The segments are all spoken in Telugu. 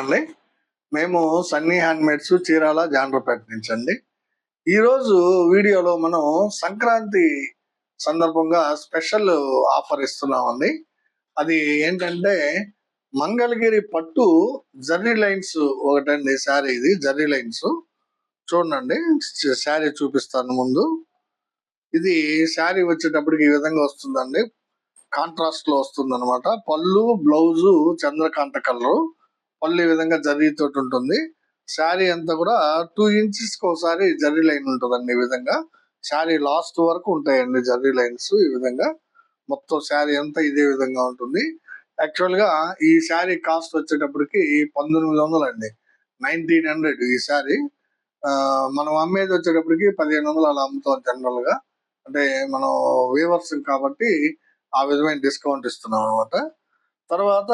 అండి మేము సన్నీ హ్యాండ్మేడ్స్ చీరాల జాండ్రపేట నుంచి అండి. ఈరోజు వీడియోలో మనం సంక్రాంతి సందర్భంగా స్పెషల్ ఆఫర్ ఇస్తున్నామండి. అది ఏంటంటే మంగళగిరి పట్టు జర్రీ లైన్స్ ఒకటండి శారీ ఇది జర్రీ లైన్స్. చూడండి శారీ చూపిస్తాను ముందు. ఇది శారీ వచ్చేటప్పటికి ఈ విధంగా వస్తుందండి. కాంట్రాస్ట్లో వస్తుంది అనమాట పళ్ళు బ్లౌజు చంద్రకాంత కలర్. పళ్ళు ఈ విధంగా జరిగితోటి ఉంటుంది. శారీ అంతా కూడా టూ ఇంచెస్కి ఒకసారి జర్రీ లైన్ ఉంటుందండి ఈ విధంగా. శారీ లాస్ట్ వరకు ఉంటాయండి జర్రీ లైన్స్ ఈ విధంగా. మొత్తం శారీ అంతా ఇదే విధంగా ఉంటుంది. యాక్చువల్గా ఈ శారీ కాస్ట్ వచ్చేటప్పటికి పంతొమ్మిది వందలు అండి. నైన్టీన్ హండ్రెడ్ ఈ శారీ. మనం అమ్మేది వచ్చేటప్పటికి పదిహేను వందలు అలా అమ్ముతాం జనరల్గా అంటే మనం వీవర్స్ కాబట్టి ఆ విధమైన డిస్కౌంట్ ఇస్తున్నాం అనమాట తర్వాత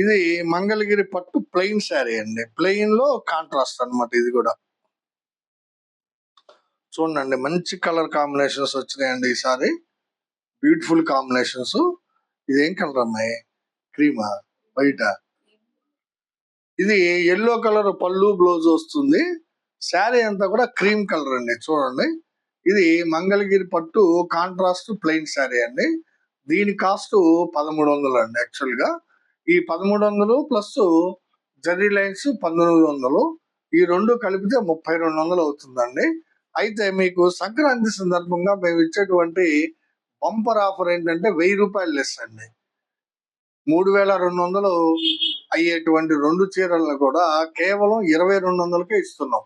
ఇది మంగళగిరి పట్టు ప్లెయిన్ శారీ అండి. ప్లెయిన్లో కాంట్రాస్ట్ అన్నమాట ఇది కూడా. చూడండి మంచి కలర్ కాంబినేషన్స్ వచ్చినాయండి ఈసారి బ్యూటిఫుల్ కాంబినేషన్స్. ఇదేం కలర్ అమ్మాయి? క్రీమా? బయట ఇది ఎల్లో కలర్ పళ్ళు బ్లౌజ్ వస్తుంది. శారీ అంతా కూడా క్రీమ్ కలర్ అండి చూడండి. ఇది మంగళగిరి పట్టు కాంట్రాస్ట్ ప్లెయిన్ శారీ అండి. దీని కాస్ట్ పదమూడు వందలు అండి యాక్చువల్గా ఈ పదమూడు వందలు ప్లస్ జరీ లైన్స్ పంతొమ్మిది వందలు ఈ రెండు కలిపితే ముప్పై రెండు వందలు అవుతుందండి అయితే మీకు సంక్రాంతి సందర్భంగా మేము ఇచ్చేటువంటి బంపర్ ఆఫర్ ఏంటంటే వెయ్యి రూపాయలు లెస్ అండి. మూడు వేల రెండు వందలు అయ్యేటువంటి రెండు చీరలను కూడా కేవలం ఇరవై రెండు వందలకే ఇస్తున్నాం.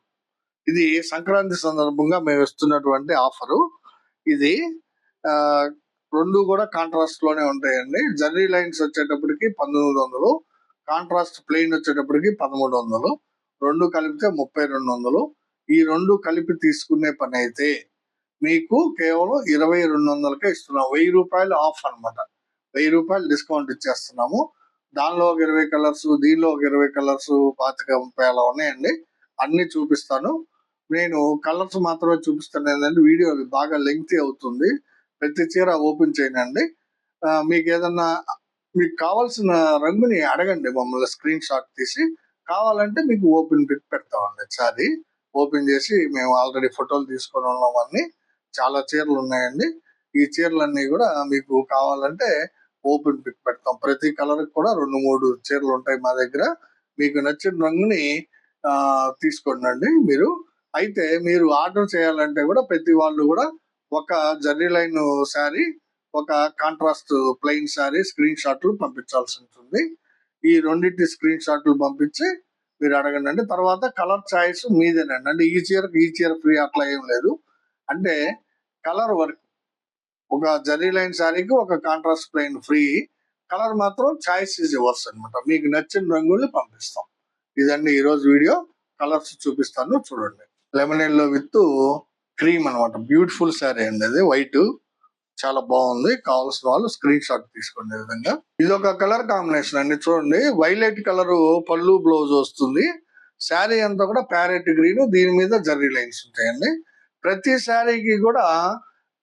ఇది సంక్రాంతి సందర్భంగా మేము ఇస్తున్నటువంటి ఆఫరు. ఇది రెండు కూడా కాంట్రాస్ట్లోనే ఉంటాయండి. జర్రీ లైన్స్ వచ్చేటప్పటికి పంతొమ్మిది వందలు కాంట్రాస్ట్ ప్లెయిన్ వచ్చేటప్పటికి పదమూడు వందలు రెండు కలిపితే ముప్పై రెండు వందలు. ఈ రెండు కలిపి తీసుకునే పని అయితే మీకు కేవలం ఇరవై రెండు వందలకే ఇస్తున్నాం. వెయ్యి రూపాయలు ఆఫ్ అనమాట వెయ్యి రూపాయలు డిస్కౌంట్ ఇచ్చేస్తున్నాము. దానిలో ఒక ఇరవై కలర్స్ దీనిలో ఒక ఇరవై కలర్స్ పాతిక ముప్పై అలా ఉన్నాయండి. అన్ని చూపిస్తాను. నేను కలర్స్ మాత్రమే చూపిస్తాను. ఏంటంటే వీడియో బాగా లెంగ్తీ అవుతుంది. ప్రతి చీర ఓపెన్ చేయనండి మీకు ఏదన్నా మీకు కావాల్సిన రంగుని అడగండి మమ్మల్ని స్క్రీన్ షాట్ తీసి. కావాలంటే మీకు ఓపెన్ పిక్ పెడతామండి సారీ ఓపెన్ చేసి మేము ఆల్రెడీ ఫోటోలు తీసుకొని ఉన్నామన్నీ చాలా చీరలు ఉన్నాయండి. ఈ చీరలన్నీ కూడా మీకు కావాలంటే ఓపెన్ పిక్ పెడతాం. ప్రతి కలర్ కూడా రెండు మూడు చీరలు ఉంటాయి మా దగ్గర. మీకు నచ్చిన రంగుని తీసుకోండి మీరు. అయితే మీరు ఆర్డర్ చేయాలంటే కూడా ప్రతి వాళ్ళు కూడా ఒక జర్రీ లైన్ శారీ ఒక కాంట్రాస్ట్ ప్లెయిన్ శారీ స్క్రీన్ షాట్లు పంపించాల్సి ఉంటుంది. ఈ రెండింటి స్క్రీన్ షాట్లు పంపించి మీరు అడగండి. తర్వాత కలర్ చాయిస్ మీదేనండి. అంటే ఈ చీరకు ఈ చీర ఫ్రీ అట్లా ఏం లేదు. అంటే కలర్ వర్క్ ఒక జరీ లైన్ శారీకి ఒక కాంట్రాస్ట్ ప్లెయిన్ ఫ్రీ కలర్ మాత్రం చాయిస్ ఇస్ యువర్స్ అన్నమాట. మీకు నచ్చిన రంగుల్ని పంపిస్తాం. ఇదండి ఈరోజు వీడియో. కలర్స్ చూపిస్తాను చూడండి. లెమన్ ఎల్లో విత్ క్రీమ్ అన్నమాట. బ్యూటిఫుల్ శారీ అండి అది. వైట్ చాలా బాగుంది. కావాల్సిన వాళ్ళు స్క్రీన్ షాట్ తీసుకోండి విధంగా. ఇది ఒక కలర్ కాంబినేషన్ అండి. చూడండి. వైలెట్ కలర్ పళ్ళు బ్లౌజ్ వస్తుంది. శారీ అంతా కూడా ప్యారెట్ గ్రీన్. దీని మీద జర్రీ లైన్స్ ఉంటాయండి. ప్రతి శారీకి కూడా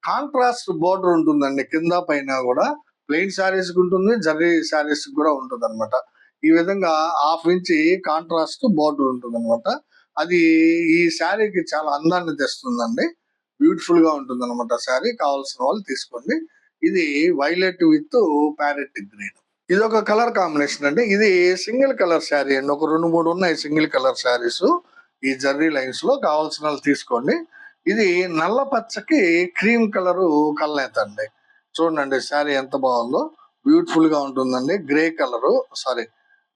కాంట్రాస్ట్ బోర్డర్ ఉంటుందండి. కింద పైన కూడా ప్లెయిన్ శారీస్ ఉంటుంది. జర్రీ శారీస్ కూడా ఉంటుంది అనమాట ఈ విధంగా హాఫ్ ఇంచి కాంట్రాస్ట్ బోర్డర్ ఉంటుంది అనమాట అది ఈ శారీకి చాలా అందాన్ని తెస్తుందండి. బ్యూటిఫుల్గా ఉంటుంది అనమాట శారీ. కావాల్సిన వాళ్ళు తీసుకోండి. ఇది వైలెట్ విత్ ప్యారెట్ గ్రీన్. ఇది ఒక కలర్ కాంబినేషన్ అండి. ఇది సింగిల్ కలర్ శారీ అండి. ఒక రెండు మూడు ఉన్నాయి సింగిల్ కలర్ శారీస్. ఈ జర్రీ లైన్స్లో కావాల్సిన వాళ్ళు తీసుకోండి. ఇది నల్ల పచ్చకి క్రీమ్ కలర్ కల్నేత అండి. చూడండి శారీ ఎంత బాగుందో. బ్యూటిఫుల్గా ఉంటుందండి. గ్రే కలర్ సారీ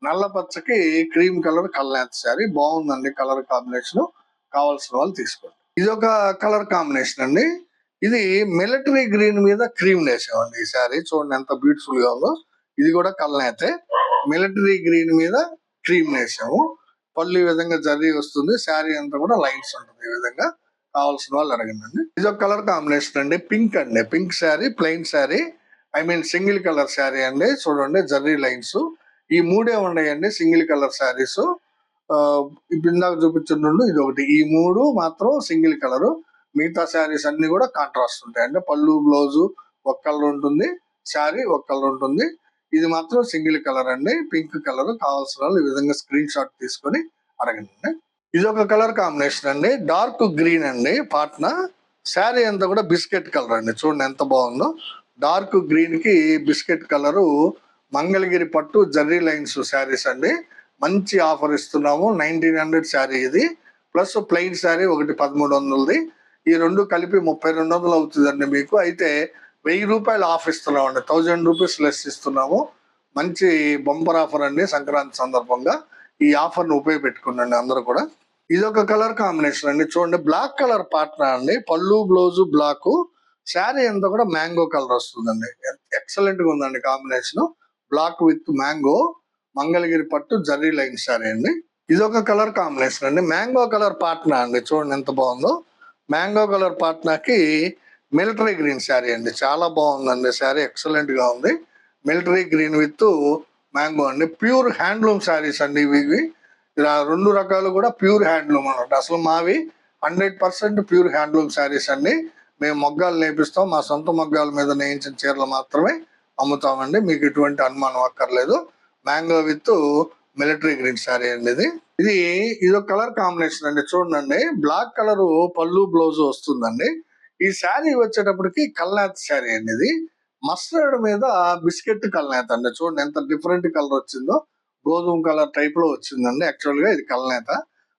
నల్ల పచ్చకి క్రీమ్ కలర్ కల్నేత శారీ? బాగుందండి కలర్ కాంబినేషన్ కావాల్సిన వాళ్ళు తీసుకోండి. ఇది ఒక కలర్ కాంబినేషన్ అండి. ఇది మిలిటరీ గ్రీన్ మీద క్రీమ్ వేసామండి ఈ శారీ. చూడండి ఎంత బ్యూటిఫుల్గా ఉందో. ఇది కూడా కల్నేతే మిలిటరీ గ్రీన్ మీద క్రీమ్ వేసాము. పళ్ళు ఈ విధంగా జర్రీ వస్తుంది. శారీ అంతా కూడా లైన్స్ ఉంటుంది ఈ విధంగా. కావాల్సిన వాళ్ళు అడగండి ఇది ఒక కలర్ కాంబినేషన్ అండి. పింక్ అండి. Pink sari plain sari. I mean single colour sari అండి. చూడండి జర్రీ లైన్స్. ఈ మూడే ఉన్నాయండి సింగిల్ కలర్ శారీస్. ఇప్పుడు ఇందాక చూపించిన ఇది ఒకటి. ఈ మూడు మాత్రం సింగిల్ కలర్. మిగతా శారీస్ అన్ని కూడా కాంట్రాస్ట్ ఉంటాయి అంటే పళ్ళు బ్లౌజు ఒక కలర్ ఉంటుంది. శారీ ఒక కలర్ ఉంటుంది. ఇది మాత్రం సింగిల్ కలర్ అండి. పింక్ కలర్ కావాల్సిన వాళ్ళు ఈ విధంగా స్క్రీన్ షాట్ తీసుకొని అడగండి. ఇది ఒక కలర్ కాంబినేషన్ అండి. డార్క్ గ్రీన్ అండి పాట్న శారీ అంతా కూడా బిస్కెట్ కలర్ అండి. చూడండి ఎంత బాగుందో. డార్క్ గ్రీన్కి బిస్కెట్ కలరు మంగళగిరి పట్టు జర్రీ లైన్స్ శారీస్ అండి. మంచి ఆఫర్ ఇస్తున్నాము. నైన్టీన్ హండ్రెడ్ శారీ ఇది. ప్లస్ ప్లెయిన్ శారీ ఒకటి పదమూడు వందలది. ఈ రెండు కలిపి ముప్పై రెండు వందలు అవుతుందండి మీకు. అయితే వెయ్యి రూపాయలు ఆఫ్ ఇస్తున్నాం అండి థౌజండ్ రూపీస్ లెస్ ఇస్తున్నాము. మంచి బంపర్ ఆఫర్ అండి సంక్రాంతి సందర్భంగా. ఈ ఆఫర్ను ఉపయోగపెట్టుకున్నాండి అందరూ కూడా. ఇది ఒక కలర్ కాంబినేషన్ అండి. చూడండి బ్లాక్ కలర్ పార్ట్నర్ అండి. పళ్ళు బ్లౌజు బ్లాక్. శారీ అంతా కూడా మ్యాంగో కలర్ వస్తుందండి. ఎక్సలెంట్గా ఉందండి combination. Black with mango Mangalagiri పట్టు జర్రీ లైన్ శారీ అండి. ఇది ఒక కలర్ కాంబినేషన్ అండి. మ్యాంగో కలర్ పాట్నా అండి. చూడండి ఎంత బాగుందో. మ్యాంగో కలర్ పాట్నాకి మిలిటరీ గ్రీన్ శారీ అండి. చాలా బాగుందండి. శారీ ఎక్సలెంట్గా ఉంది. మిలిటరీ గ్రీన్ విత్ మ్యాంగో అండి. ప్యూర్ హ్యాండ్లూమ్ శారీస్ అండి ఇవి. ఇవి ఇలా రెండు రకాలు కూడా ప్యూర్ హ్యాండ్లూమ్ అనమాట అసలు మావి hundred percent pure handloom saris అండి. మేము మొగ్గాలు నేపిస్తాం. మా సొంత మొగ్గాల మీద నేయించిన చీరలు మాత్రమే అమ్ముతామండి. మీకు ఎటువంటి అనుమానం అక్కర్లేదు. Mango with military green sari అండి ఇది. ఇది ఇది ఒక కలర్ కాంబినేషన్ అండి. చూడండి బ్లాక్ కలర్ పళ్ళు బ్లౌజ్ వస్తుందండి. ఈ శారీ వచ్చేటప్పటికి కల్నాథ్ శారీ అండి ఇది. మస్టర్డ్ మీద బిస్కెట్ కల్నేత అండి. చూడండి ఎంత డిఫరెంట్ కలర్ వచ్చిందో. గోధుమ కలర్ టైప్లో వచ్చిందండి. యాక్చువల్గా ఇది కల్నేత.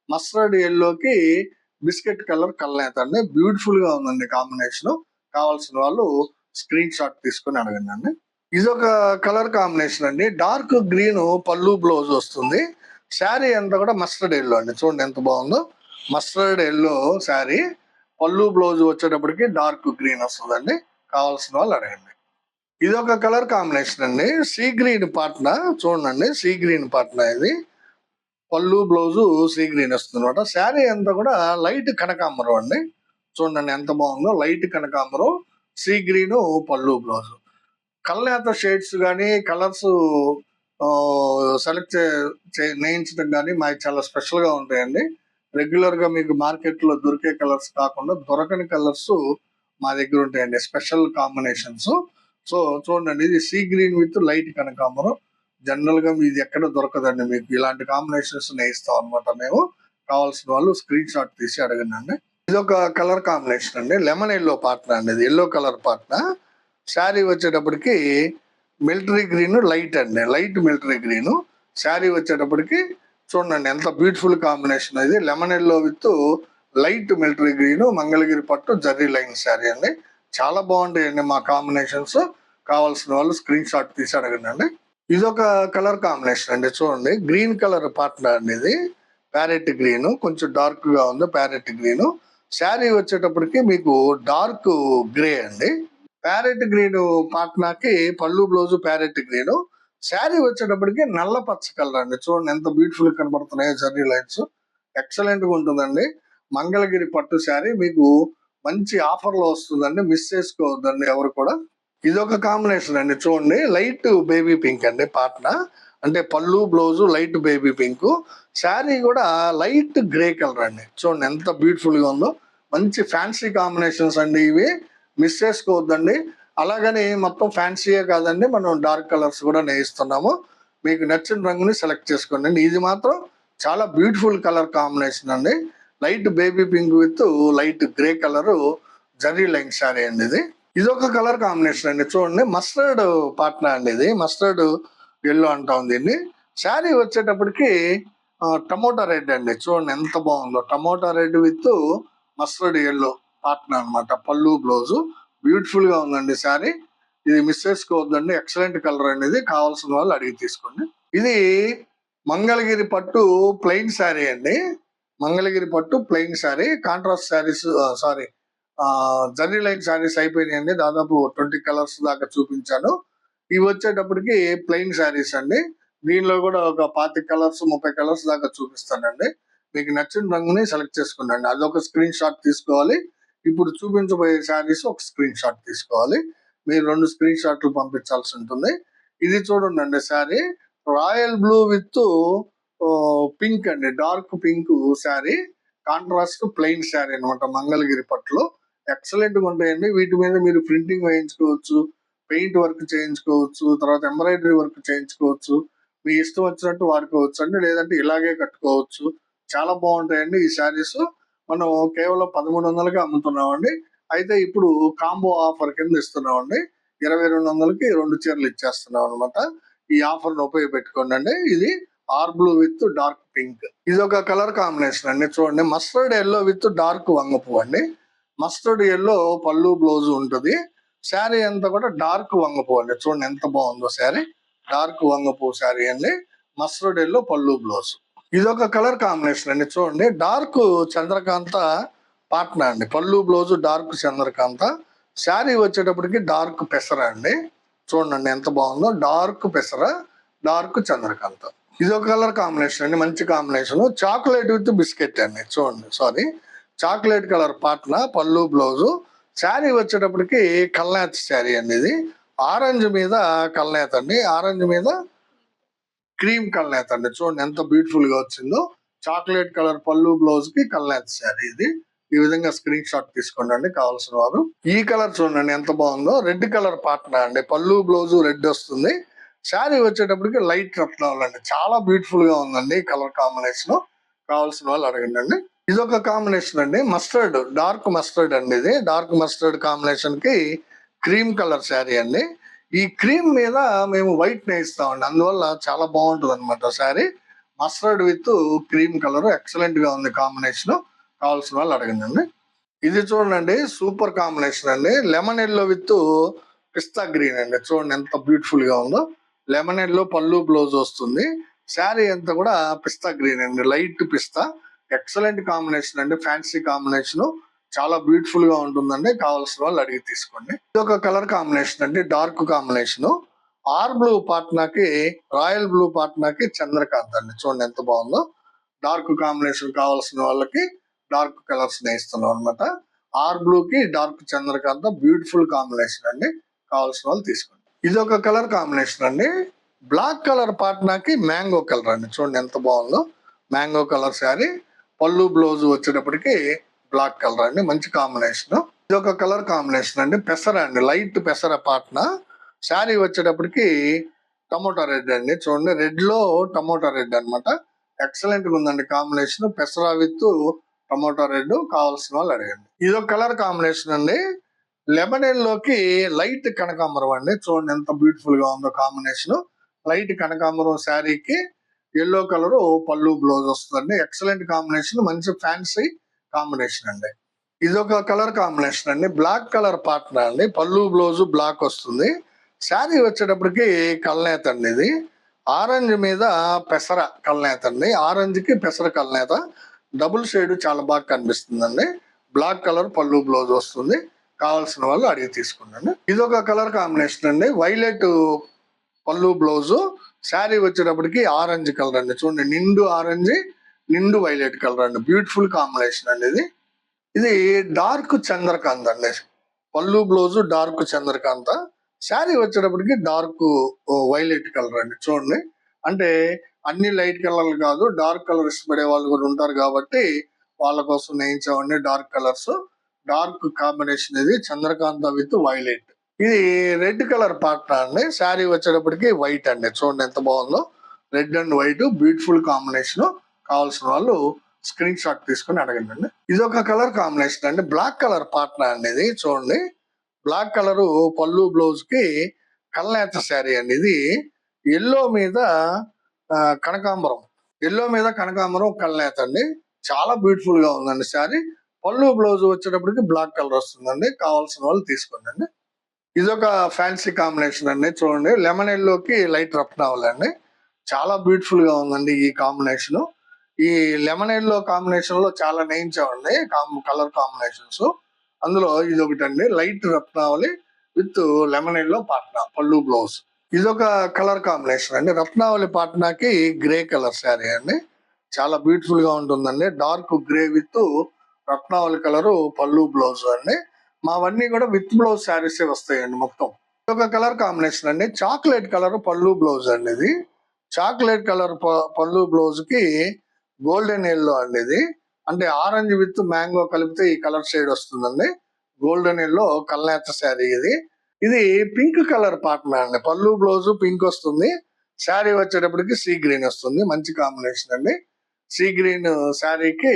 మస్టర్డ్ ఎల్లోకి బిస్కెట్ కలర్ కల్నేత అండి. బ్యూటిఫుల్గా ఉందండి కాంబినేషన్. కావాల్సిన వాళ్ళు స్క్రీన్ షాట్ తీసుకొని అడగండి ఇది ఒక కలర్ కాంబినేషన్ అండి. డార్క్ గ్రీన్ పళ్ళు బ్లౌజ్ వస్తుంది. శారీ అంతా కూడా మస్టర్డ్ ఎల్లో అండి. చూడండి ఎంత బాగుందో. Mustard yellow sari. పళ్ళు బ్లౌజ్ వచ్చేటప్పటికి డార్క్ గ్రీన్ వస్తుందండి. కావాల్సిన వాళ్ళు అడగండి. ఇది ఒక కలర్ కాంబినేషన్ అండి. సీ గ్రీన్ పాట్న? చూడండి సీ గ్రీన్ పాట్న ఇది. పళ్ళు బ్లౌజు సీ గ్రీన్ వస్తుంది అనమాట శారీ అంతా కూడా లైట్ కనకాంబరం అండి. చూడండి ఎంత బాగుందో. లైట్ కనకాంబరం. సీ గ్రీన్ పళ్ళు బ్లౌజు. కల్నేత షేడ్స్ కానీ కలర్స్ సెలెక్ట్ నేయించడం కానీ మాకు చాలా స్పెషల్గా ఉంటాయండి. రెగ్యులర్గా మీకు మార్కెట్లో దొరికే కలర్స్ కాకుండా దొరకని కలర్స్ మా దగ్గర ఉంటాయండి. స్పెషల్ కాంబినేషన్స్ సో చూడండి ఇది సీ గ్రీన్ విత్ లైట్ కనకాంబరం. జనరల్గా ఇది ఎక్కడ దొరకదండి మీకు. ఇలాంటి కాంబినేషన్స్ నేయిస్తాం అనమాట మేము. కావాల్సిన వాళ్ళు స్క్రీన్ షాట్ తీసి అడగండి ఇది ఒక కలర్ కాంబినేషన్ అండి. లెమన్ ఎల్లో పార్ట్న అండి ఇది. ఎల్లో కలర్ పార్ట్న శారీ వచ్చేటప్పటికి మిలిటరీ గ్రీన్ లైట్ అండి. Light military green. శారీ వచ్చేటప్పటికి చూడండి ఎంత బ్యూటిఫుల్ కాంబినేషన్ ఇది. Lemon yellow with light military green Mangalagiri పట్టు జర్రీ లైన్ శారీ అండి. చాలా బాగుంటాయండి మా కాంబినేషన్స్. కావాల్సిన వాళ్ళు స్క్రీన్ షాట్ తీసి అడగండి. అండి ఇది ఒక కలర్ కాంబినేషన్ అండి చూడండి. గ్రీన్ కలర్ పార్ట్నర్ అండి ఇది. Parrot green. కొంచెం డార్క్గా ఉంది ప్యారెట్ గ్రీన్. శారీ వచ్చేటప్పటికి మీకు డార్క్ గ్రే అండి. ప్యారెట్ గ్రీన్ పాట్నాకి పళ్ళు బ్లౌజ్ ప్యారెట్ గ్రీన్. శారీ వచ్చేటప్పటికి నల్ల పచ్చ కలర్ అండి. చూడండి ఎంత బ్యూటిఫుల్ కనబడుతున్నాయో జర్నీ లైన్స్. ఎక్సలెంట్గా ఉంటుందండి. మంగళగిరి పట్టు శారీ మీకు మంచి ఆఫర్లో వస్తుందండి. మిస్ చేసుకోవద్దండి ఎవరు కూడా. ఇది ఒక కాంబినేషన్ అండి. చూడండి లైట్ బేబీ పింక్ అండి పాట్న. అంటే పళ్ళు blouse light baby pink sari కూడా లైట్ గ్రే కలర్ అండి. చూడండి ఎంత బ్యూటిఫుల్గా ఉందో. మంచి ఫ్యాన్సీ కాంబినేషన్స్ అండి ఇవి. మిస్ చేసుకోవద్దండి. అలాగని మొత్తం ఫ్యాన్సీయే కాదండి మనం డార్క్ కలర్స్ కూడా నేయిస్తున్నాము. మీకు నచ్చిన రంగుని సెలెక్ట్ చేసుకోండి. అండి ఇది మాత్రం చాలా బ్యూటిఫుల్ కలర్ కాంబినేషన్ అండి. Light baby pink with light grey colour zari line sari అండి ఇది. ఇది ఒక కలర్ కాంబినేషన్ అండి. చూడండి మస్టర్డ్ పాట్నా అండి ఇది. మస్టర్డ్ ఎల్లో అంటాం దీన్ని. శారీ వచ్చేటప్పటికి టమోటా రెడ్ అండి. చూడండి ఎంత బాగుందో. Tomato red with mustard yellow. Patna అన్నమాట పళ్ళు బ్లౌజ్. బ్యూటిఫుల్గా ఉందండి శారీ. ఇది మిస్ చేసుకోవద్దండి ఎక్సలెంట్ కలర్ అండి ఇది కావాల్సిన వాళ్ళు అడిగి తీసుకోండి. ఇది మంగళగిరి పట్టు ప్లెయిన్ శారీ అండి. మంగళగిరి పట్టు plain sari. Contrast saris sorry zari line saris అయిపోయినాయండి. దాదాపు ట్వంటీ కలర్స్ దాకా చూపించాను. ఇవి వచ్చేటప్పటికి ప్లెయిన్ శారీస్ అండి. దీనిలో కూడా ఒక పాతి కలర్స్ ముప్పై కలర్స్ దాకా చూపిస్తానండి. మీకు నచ్చిన రంగుని సెలెక్ట్ చేసుకోండి. అదొక స్క్రీన్ షాట్ తీసుకోవాలి. ఇప్పుడు చూపించబోయే శారీస్ ఒక స్క్రీన్ షాట్ తీసుకోవాలి. మీరు రెండు స్క్రీన్ షాట్లు పంపించాల్సి ఉంటుంది. ఇది చూడండి sari. Royal blue with pink అండి. Dark pink sari. Contrast plain sari అనమాట మంగళగిరి పట్టులో. ఎక్సలెంట్గా ఉంటాయండి. వీటి మీద మీరు ప్రింటింగ్ వేయించుకోవచ్చు పెయింట్ వర్క్ చేయించుకోవచ్చు తర్వాత ఎంబ్రాయిడరీ వర్క్ చేయించుకోవచ్చు. మీ ఇష్టం వచ్చినట్టు వాడుకోవచ్చు అండి. లేదంటే ఇలాగే కట్టుకోవచ్చు. చాలా బాగుంటాయండి ఈ శారీస్. మనం కేవలం పదమూడు వందలకి అమ్ముతున్నామండి. అయితే ఇప్పుడు కాంబో ఆఫర్ కింద ఇస్తున్నామండి. ఇరవై రెండు వందలకి రెండు చీరలు ఇచ్చేస్తున్నాం అనమాట ఈ ఆఫర్ను ఉపయోగపెట్టుకోండి అండి ఇది R blue with dark pink. ఇది ఒక కలర్ కాంబినేషన్ అండి. చూడండి మస్టర్డ్ ఎల్లో విత్ డార్క్ వంగపు అండి. మస్టర్డ్ ఎల్లో పళ్ళు బ్లౌజ్ ఉంటుంది. శారీ అంతా కూడా డార్క్ వంగపు అండి. చూడండి ఎంత బాగుందో శారీ. డార్క్ వంగపు శారీ అండి. మస్టర్డ్ ఎల్లో పళ్ళు బ్లౌజ్. ఇది ఒక కలర్ కాంబినేషన్ అండి. చూడండి డార్క్ చంద్రకాంత పాట్నా అండి. పళ్ళు బ్లౌజ్ డార్క్ చంద్రకాంత. శారీ వచ్చేటప్పటికి డార్క్ పెసర అండి. చూడండి ఎంత బాగుందో డార్క్ పెసర డార్క్ చంద్రకాంత. ఇది ఒక కలర్ కాంబినేషన్ అండి మంచి కాంబినేషన్. చాక్లెట్ విత్ బిస్కెట్ అండి. చూడండి సారీ. చాక్లెట్ కలర్ పాట్న పళ్ళు బ్లౌజు. శారీ వచ్చేటప్పటికి కల్నాథ్ శారీ అండి ఇది. ఆరెంజ్ మీద కల్నాత్ అండి. ఆరెంజ్ మీద క్రీమ్ కల్నేత్ అండి. చూడండి ఎంత బ్యూటిఫుల్గా వచ్చిందో. చాక్లెట్ కలర్ పళ్ళు బ్లౌజ్కి కల్నేత్ శారీ ఇది. ఈ విధంగా స్క్రీన్ షాట్ తీసుకోండి అండి కావాల్సిన వారు. ఈ కలర్ చూడండి ఎంత బాగుందో. రెడ్ కలర్ పాటన అండి. పళ్ళు బ్లౌజ్ రెడ్ వస్తుంది. శారీ వచ్చేటప్పటికి లైట్ రత్నాలండి చాలా బ్యూటిఫుల్గా ఉందండి కలర్ కాంబినేషన్. కావాల్సిన వాళ్ళు అడగండి అండి. ఇది ఒక కాంబినేషన్ అండి. మస్టర్డ్ డార్క్ మస్టర్డ్ అండి ఇది. డార్క్ మస్టర్డ్ కాంబినేషన్కి క్రీమ్ కలర్ శారీ అండి. ఈ క్రీమ్ మీద మేము వైట్ నేయిస్తామండి అందువల్ల చాలా బాగుంటుంది అనమాట sari. Mustard with cream colour ఎక్సలెంట్గా ఉంది కాంబినేషన్ కావాల్సిన వాళ్ళు అడగండి. అండి ఇది చూడండి సూపర్ కాంబినేషన్ అండి. Lemon yellow with pista green అండి. చూడండి ఎంత బ్యూటిఫుల్గా ఉందో. లెమన్ ఎల్లో పళ్ళు బ్లౌజ్ వస్తుంది. శారీ అంతా కూడా పిస్తా గ్రీన్ అండి. లైట్ పిస్తా ఎక్సలెంట్ కాంబినేషన్ అండి. ఫ్యాన్సీ కాంబినేషన్ చాలా బ్యూటిఫుల్గా ఉంటుందండి. కావాల్సిన వాళ్ళు అడిగి తీసుకోండి. ఇది ఒక కలర్ కాంబినేషన్ అండి. డార్క్ కాంబినేషన్ ఆర్ బ్లూ పాట్నాకి రాయల్ బ్లూ పాట్నాకి చంద్రకాంత్ అండి. చూడండి ఎంత బాగుందో. డార్క్ కాంబినేషన్ కావాల్సిన వాళ్ళకి డార్క్ కలర్స్ ఇస్తున్నాం అనమాట ఆర్ బ్లూ కి డార్క్ చంద్రకాంత బ్యూటిఫుల్ కాంబినేషన్ అండి. కావాల్సిన వాళ్ళు తీసుకోండి. ఇది ఒక కలర్ కాంబినేషన్ అండి. బ్లాక్ కలర్ పాట్నాకి మ్యాంగో కలర్ అండి. చూడండి ఎంత బాగుందో. మ్యాంగో కలర్ శారీ పళ్ళు బ్లౌజ్ వచ్చేటప్పటికి బ్లాక్ కలర్ అండి మంచి కాంబినేషన్. ఇది ఒక కలర్ కాంబినేషన్ అండి పెసర అండి లైట్ పెసర పాట్న. శారీ వచ్చేటప్పటికి టమోటా రెడ్ అండి చూడండి రెడ్లో టమోటా రెడ్ అన్నమాట. ఎక్సలెంట్గా ఉందండి కాంబినేషన్ పెసర విత్ టమోటా రెడ్ కావాల్సిన వాళ్ళు అడగండి. ఇది ఒక కలర్ కాంబినేషన్ అండి లెమన్లోకి లైట్ కనకాంబరం అండి చూడండి ఎంత బ్యూటిఫుల్గా ఉందో కాంబినేషన్. లైట్ కనకాంబరం శారీకి ఎల్లో కలర్ పళ్ళు బ్లౌజ్ వస్తుందండి. ఎక్సలెంట్ కాంబినేషన్ మంచి ఫ్యాన్సీ కాంబినేషన్ అండి. ఇది ఒక కలర్ కాంబినేషన్ అండి. బ్లాక్ కలర్ పార్ట్నర్ అండి. పళ్ళు బ్లౌజ్ బ్లాక్ వస్తుంది. శారీ వచ్చేటప్పటికి కల్నేత అండి ఇది. ఆరెంజ్ మీద పెసర కల్నేత అండి. ఆరెంజ్కి పెసర కల్నేత. డబుల్ షేడ్ చాలా బాగా కనిపిస్తుందండి. బ్లాక్ కలర్ పళ్ళు బ్లౌజ్ వస్తుంది. కావాల్సిన వాళ్ళు అడిగి తీసుకోండి. ఇది ఒక కలర్ కాంబినేషన్ అండి. వైలెట్ పళ్ళు బ్లౌజు. శారీ వచ్చేటప్పటికి ఆరెంజ్ కలర్ అండి. చూడండి నిండు ఆరెంజ్ నిండు వైలెట్ కలర్ అండి. బ్యూటిఫుల్ కాంబినేషన్ అండి ఇది. ఇది డార్క్ చంద్రకాంత్ అండి. పళ్ళు బ్లౌజ్ డార్క్ చంద్రకాంత. శారీ వచ్చేటప్పటికి డార్క్ వైలెట్ కలర్ అండి. చూడండి. అంటే అన్ని లైట్ కలర్లు కాదు డార్క్ కలర్ ఇష్టపడే వాళ్ళు కూడా ఉంటారు కాబట్టి వాళ్ళ కోసం నేయించామండి డార్క్ కలర్స్. డార్క్ కాంబినేషన్ ఇది చంద్రకాంత విత్ వైలెట్. ఇది రెడ్ కలర్ పార్ట్ అండి. శారీ వచ్చేటప్పటికి వైట్ అండి. చూడండి ఎంత బాగుందో. Red and white beautiful combination. కావాల్సిన వాళ్ళు స్క్రీన్ షాట్ తీసుకొని అడగండి. అండి ఇది ఒక కలర్ కాంబినేషన్ అండి. బ్లాక్ కలర్ పార్ట్నర్ అనేది చూడండి. బ్లాక్ కలర్ పళ్ళు బ్లౌజ్కి కల్నేత శారీ అండి ఇది ఎల్లో మీద కనకాంబరం. ఎల్లో మీద కనకాంబరం కల్నేత అండి. చాలా బ్యూటిఫుల్గా ఉందండి శారీ పళ్ళు బ్లౌజ్ వచ్చేటప్పటికి బ్లాక్ కలర్ వస్తుందండి. కావాల్సిన వాళ్ళు తీసుకోండి. అండి ఇది ఒక ఫ్యాన్సీ కాంబినేషన్ అండి. చూడండి. లెమన్ ఎల్లోకి లైట్ రప్నావల్ అండి. చాలా బ్యూటిఫుల్గా ఉందండి ఈ కాంబినేషన్ ఈ లెమన్లో కాంబినేషన్లో చాలా నేయించామండి కలర్ కాంబినేషన్స్ అందులో ఇది ఒకటి అండి లైట్ రత్నావళి విత్ లెమన్ ఎల్లో పాట్నా పళ్ళు బ్లౌజ్ ఇది ఒక కలర్ కాంబినేషన్ అండి. రత్నావళి పాట్నాకి గ్రే కలర్ శారీ అండి. చాలా బ్యూటిఫుల్గా ఉంటుందండి. డార్క్ గ్రే విత్ రత్నావళి కలర్ పళ్ళు బ్లౌజ్ అండి. మావన్నీ కూడా విత్ బ్లౌజ్ శారీస్ వస్తాయండి మొత్తం. ఇది ఒక కలర్ కాంబినేషన్ అండి. చాక్లెట్ కలర్ పళ్ళు బ్లౌజ్ అండి ఇది. చాక్లెట్ కలర్ పళ్ళు బ్లౌజ్కి గోల్డెన్ ఎల్లో అండి ఇది అంటే ఆరెంజ్ విత్ మ్యాంగో కలిపితే ఈ కలర్ షేడ్ వస్తుందండి. గోల్డెన్ ఎల్లో కల్నేత శారీ ఇది. ఇది పింక్ కలర్ పాటన అండి. పళ్ళు బ్లౌజ్ పింక్ వస్తుంది. శారీ వచ్చేటప్పటికి సీ గ్రీన్ వస్తుంది. మంచి కాంబినేషన్ అండి. సీ గ్రీన్ శారీకి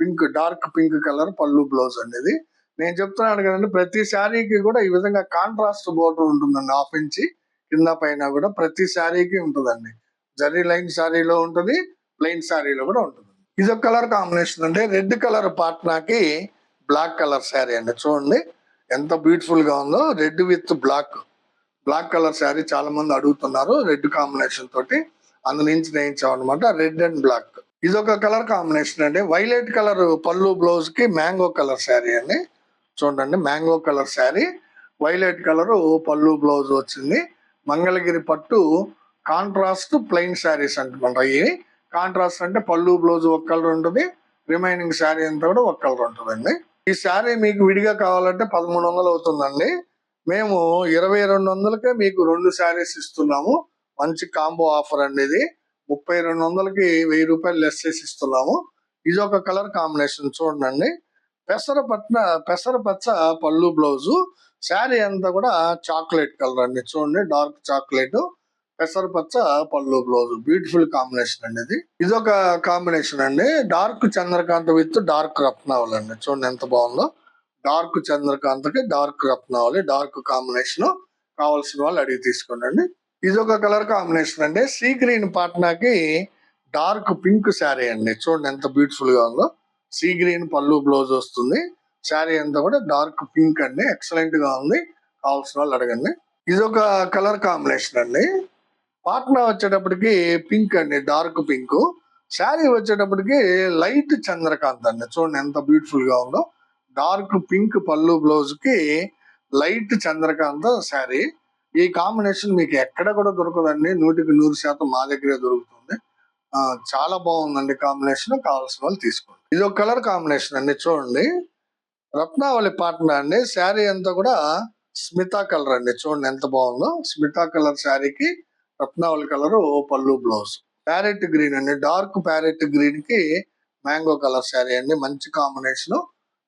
పింక్ డార్క్ పింక్ కలర్ పళ్ళు బ్లౌజ్ అండి ఇది నేను చెప్తున్నాను కదండి ప్రతి శారీకి కూడా ఈ విధంగా కాంట్రాస్ట్ బోర్డర్ ఉంటుందండి. హాఫ్ ఇంచి కింద పైన కూడా ప్రతి శారీకి ఉంటుందండి. జరీ లైన్ శారీలో ఉంటుంది. ప్లెయిన్ శారీలో కూడా ఉంటుంది. ఇది ఒక కలర్ కాంబినేషన్ అంటే రెడ్ కలర్ పాట్నాకి బ్లాక్ కలర్ శారీ అండి. చూడండి ఎంత బ్యూటిఫుల్గా ఉందో. Red with black. Black colour sari చాలా మంది అడుగుతున్నారు రెడ్ కాంబినేషన్ తోటి. అందు నుంచి నేయించాం అనమాట రెడ్ అండ్ బ్లాక్. ఇది ఒక కలర్ కాంబినేషన్ అండి. వైలెట్ కలర్ పళ్ళు బ్లౌజ్కి మ్యాంగో కలర్ శారీ అండి. చూడండి mango colour sari. Violet colour పళ్ళు బ్లౌజ్ వచ్చింది. మంగళగిరి పట్టు కాంట్రాస్ట్ ప్లెయిన్ శారీస్ అంటున్నాం ఇవి కాంట్రాస్ట్ అంటే పళ్ళు బ్లౌజ్ ఒక కలర్ ఉంటుంది. రిమైనింగ్ శారీ అంతా కూడా ఒక కలర్ ఉంటుందండి. ఈ శారీ మీకు విడిగా కావాలంటే పదమూడు వందలు అవుతుందండి. మేము ఇరవై రెండు వందలకే మీకు రెండు శారీస్ ఇస్తున్నాము. మంచి కాంబో ఆఫర్ అండి ఇది. ముప్పై రెండు వందలకి వెయ్యి రూపాయలు లెస్ చేసి ఇస్తున్నాము. ఇది ఒక కలర్ కాంబినేషన్ చూడండి. పెసర పట్న పెసర పచ్చ పళ్ళు బ్లౌజు శారీ అంతా కూడా చాక్లెట్ కలర్ అండి. చూడండి డార్క్ చాక్లెట్. పెసర పచ్చ పళ్ళు బ్లౌజ్ బ్యూటిఫుల్ కాంబినేషన్ అండి ఇది. ఇది ఒక కాంబినేషన్ అండి. డార్క్ చంద్రకాంత్ విత్ డార్క్ రత్నావళి అండి. చూడండి ఎంత బాగుందో. డార్క్ చంద్రకాంత్కి డార్క్ రత్నావళి డార్క్ కాంబినేషన్ కావాల్సిన వాళ్ళు అడిగి తీసుకోండి. ఇది ఒక కలర్ కాంబినేషన్ అండి. సీ గ్రీన్ పాట్నాకి డార్క్ పింక్ శారీ అండి. చూడండి ఎంత బ్యూటిఫుల్గా ఉందో. సీ గ్రీన్ పళ్ళు బ్లౌజ్ వస్తుంది. శారీ అంతా కూడా డార్క్ పింక్ అండి. ఎక్సలెంట్గా ఉంది. కావాల్సిన వాళ్ళు అడగండి. ఇది ఒక కలర్ కాంబినేషన్ అండి. పాట్నా వచ్చేటప్పటికి పింక్ అండి డార్క్ పింక్. శారీ వచ్చేటప్పటికి లైట్ చంద్రకాంత్ అండి. చూడండి ఎంత బ్యూటిఫుల్గా ఉందో. డార్క్ పింక్ పళ్ళు బ్లౌజ్కి లైట్ చంద్రకాంత్ శారీ. ఈ కాంబినేషన్ మీకు ఎక్కడ కూడా దొరకదండి. నూటికి నూరు శాతం మా దగ్గరే దొరుకుతుంది. ఆ, చాలా బాగుందండి కాంబినేషన్. కావాల్సిన వాళ్ళు తీసుకోండి. ఇది ఒక కలర్ కాంబినేషన్ అండి చూడండి. రత్నావళి పాటన అండి. శారీ అంతా కూడా స్మితా కలర్ అండి. చూడండి ఎంత బాగుందో. స్మితా కలర్ శారీకి రత్నావళి కలర్ పళ్ళు బ్లౌజ్. ప్యారెట్ గ్రీన్ అండి. డార్క్ ప్యారెట్ గ్రీన్కి మ్యాంగో కలర్ శారీ అండి. మంచి కాంబినేషన్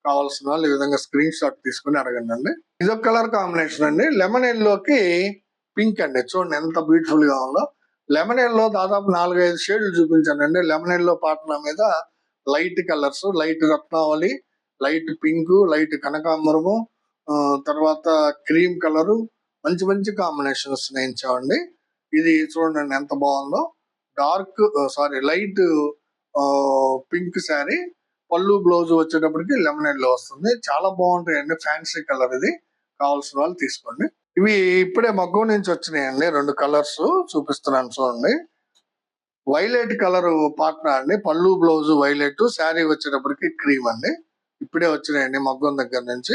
కావాల్సిన వాళ్ళు ఈ విధంగా స్క్రీన్ షాట్ తీసుకుని అడగండి అండి ఇది ఒక కలర్ కాంబినేషన్ అండి. లెమన్ ఎల్లోకి పింక్ అండి. చూడండి ఎంత బ్యూటిఫుల్గా ఉందో. లెమన్ ఎల్లో దాదాపు నాలుగైదు షేడ్లు చూపించానండి. లెమన్ ఎల్లో పాటల మీద లైట్ కలర్స్ లైట్ రత్నావళి లైట్ పింక్ లైట్ కనకాంబరము తర్వాత క్రీమ్ కలరు మంచి మంచి కాంబినేషన్స్ నేయించామండి ఇది చూడండి ఎంత బాగుందో. Dark sari light pink sari. పళ్ళు బ్లౌజ్ వచ్చేటప్పటికి లెమన్ ఎల్లో వస్తుంది. చాలా బాగుంటాయండి. ఫ్యాన్సీ కలర్ ఇది. కావాల్సిన వాళ్ళు తీసుకోండి. ఇవి ఇప్పుడే మగ్గం నుంచి వచ్చినాయండి. రెండు కలర్స్ చూపిస్తున్నాను చూడండి. వైలెట్ కలర్ పాట్నా అండి. పళ్ళు బ్లౌజ్ వైలెట్. శారీ వచ్చేటప్పటికి క్రీమ్ అండి. ఇప్పుడే వచ్చినాయండి మగ్గం దగ్గర నుంచి.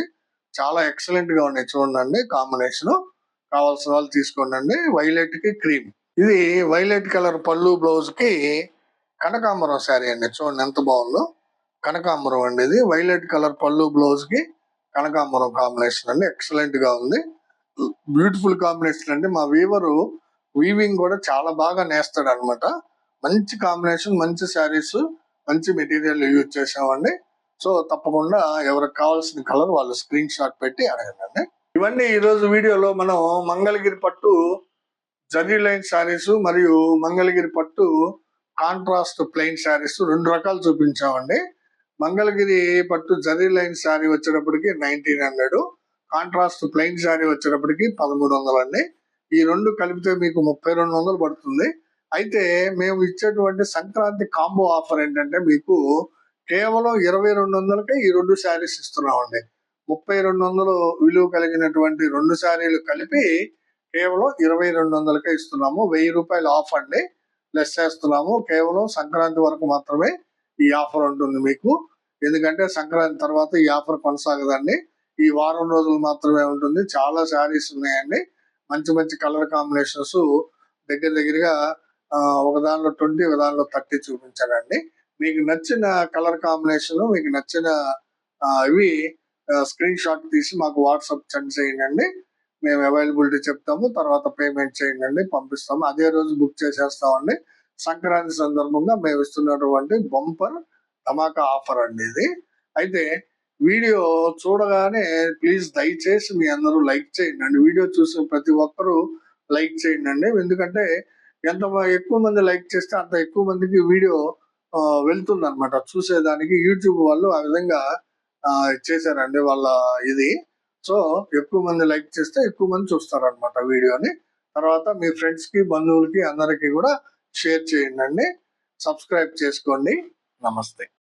చాలా ఎక్సలెంట్గా ఉన్నాయి చూడండి కాంబినేషన్. కావాల్సిన వాళ్ళు తీసుకోండి వైలెట్కి క్రీమ్. ఇది వైలెట్ కలర్ పళ్ళు బ్లౌజ్కి కనకాంబరం శారీ అండి. చూడండి ఎంత బాగుందో. కనకాంబరం అండి ఇది. వైలెట్ కలర్ పళ్ళు బ్లౌజ్కి కనకాంబరం కాంబినేషన్ అండి. ఎక్సలెంట్గా ఉంది. బ్యూటిఫుల్ కాంబినేషన్ అండి. మా వీవరు వీవింగ్ కూడా చాలా బాగా నేస్తాడు అనమాట మంచి కాంబినేషన్ మంచి శారీస్ మంచి మెటీరియల్ యూజ్ చేసామండి సో తప్పకుండా ఎవరికి కావాల్సిన కలర్ వాళ్ళు స్క్రీన్ షాట్ పెట్టి అడగండి ఇవన్నీ ఈరోజు వీడియోలో మనం మంగళగిరి పట్టు జర్రీ లైన్ శారీస్ మరియు మంగళగిరి పట్టు కాంట్రాస్ట్ ప్లెయిన్ శారీస్ రెండు రకాలు చూపించామండి. మంగళగిరి పట్టు జరీ లైన్ శారీ వచ్చేటప్పటికి nineteen hundred contrast plain sari వచ్చేటప్పటికి పదమూడు వందలు అండి. ఈ రెండు కలిపితే మీకు ముప్పై రెండు వందలు పడుతుంది. అయితే మేము ఇచ్చేటువంటి సంక్రాంతి కాంబో ఆఫర్ ఏంటంటే మీకు కేవలం ఇరవై రెండు వందలకే ఈ రెండు శారీస్ ఇస్తున్నామండి. ముప్పై రెండు వందలు విలువ కలిగినటువంటి రెండు శారీలు కలిపి కేవలం ఇరవై రెండు వందలకే ఇస్తున్నాము. వెయ్యి రూపాయలు ఆఫ్ అండి. లెస్ చేస్తున్నాము. కేవలం సంక్రాంతి వరకు మాత్రమే ఈ ఆఫర్ ఉంటుంది మీకు. ఎందుకంటే సంక్రాంతి తర్వాత ఈ ఆఫర్ కొనసాగదండి. ఈ వారం రోజులు మాత్రమే ఉంటుంది. చాలా శారీస్ ఉన్నాయండి. మంచి మంచి కలర్ కాంబినేషన్స్ దగ్గర దగ్గరగా ఒక దానిలో ట్వంటీ ఒక దానిలో థర్టీ చూపించానండి. మీకు నచ్చిన కలర్ కాంబినేషన్ మీకు నచ్చిన ఇవి స్క్రీన్ షాట్ తీసి మాకు వాట్సాప్ సెండ్ చేయండి. మేము అవైలబిలిటీ చెప్తాము. తర్వాత పేమెంట్ చేయండి పంపిస్తాము. అదే రోజు బుక్ చేసేస్తామండి. సంక్రాంతి సందర్భంగా మేము ఇస్తున్నటువంటి బంపర్ ధమాకా ఆఫర్ అండి ఇది. అయితే వీడియో చూడగానే ప్లీజ్ దయచేసి మీ అందరూ లైక్ చేయండి. అండి వీడియో చూసిన ప్రతి ఒక్కరూ లైక్ చేయండి అండి. ఎందుకంటే ఎంత ఎక్కువ మంది లైక్ చేస్తే అంత ఎక్కువ మందికి వీడియో వెళ్తుంది అనమాట చూసేదానికి యూట్యూబ్ వాళ్ళు ఆ విధంగా ఇచ్చేసారండి వాళ్ళ ఇది. సో ఎక్కువ మంది లైక్ చేస్తే ఎక్కువ మంది చూస్తారు అనమాట వీడియోని. తర్వాత మీ ఫ్రెండ్స్కి బంధువులకి అందరికీ కూడా షేర్ చేయండి సబ్స్క్రైబ్ చేసుకోండి. నమస్తే.